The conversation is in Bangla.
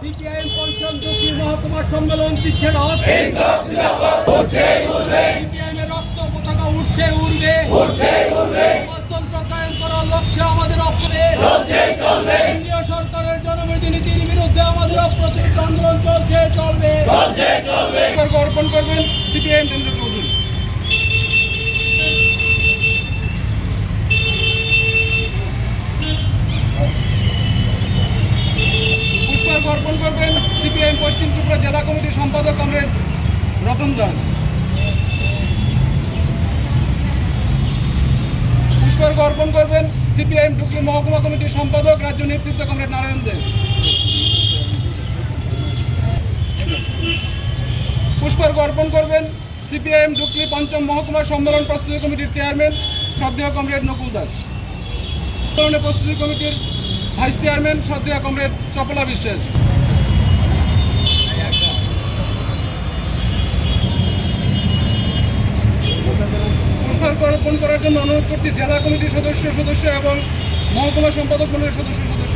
সিপিআইএম পঞ্চম দক্ষিণ মহকুমার সম্মেলন দিচ্ছে সিপিআইএম রক্ত পতাকা উঠছে উড়বে। গণতন্ত্র কায়েম করার লক্ষ্যে আমাদের অপরে কেন্দ্রীয় সরকারের জনবিরোধী নীতির বিরুদ্ধে আমাদের অপ্রতিরোধ আন্দোলন চলছে চলবে। অর্পণ করবেন সিপিআইএম অর্পণ করবেন সিপিআইএম পশ্চিম ত্রিপুরা জেলা কমিটির সম্পাদক কমরেড রতন দাস পুষ্পার্ঘ অর্পণ করবেন সিপিআইএম ডুকলি মহকুমা কমিটির সম্পাদক, রাজ্য নেতৃত্ব কমরেড নারায়ণ দেব পুষ্পার্ঘ অর্পণ করবেন সিপিআইএম ডুকলি পঞ্চম মহকুমা সম্মেলন প্রস্তুতি কমিটির চেয়ারম্যান, শ্রদ্ধেয় কমরেড নকুল দাস। প্রস্তুতি কমিটির vice chairman Sadia comrade, Chapala Biswas. অর্পণ করার জন্য অনুরোধ করছি, জেলা কমিটির সদস্য সদস্য এবং মহকুমা সম্পাদক মন্ডলের সদস্য সদস্য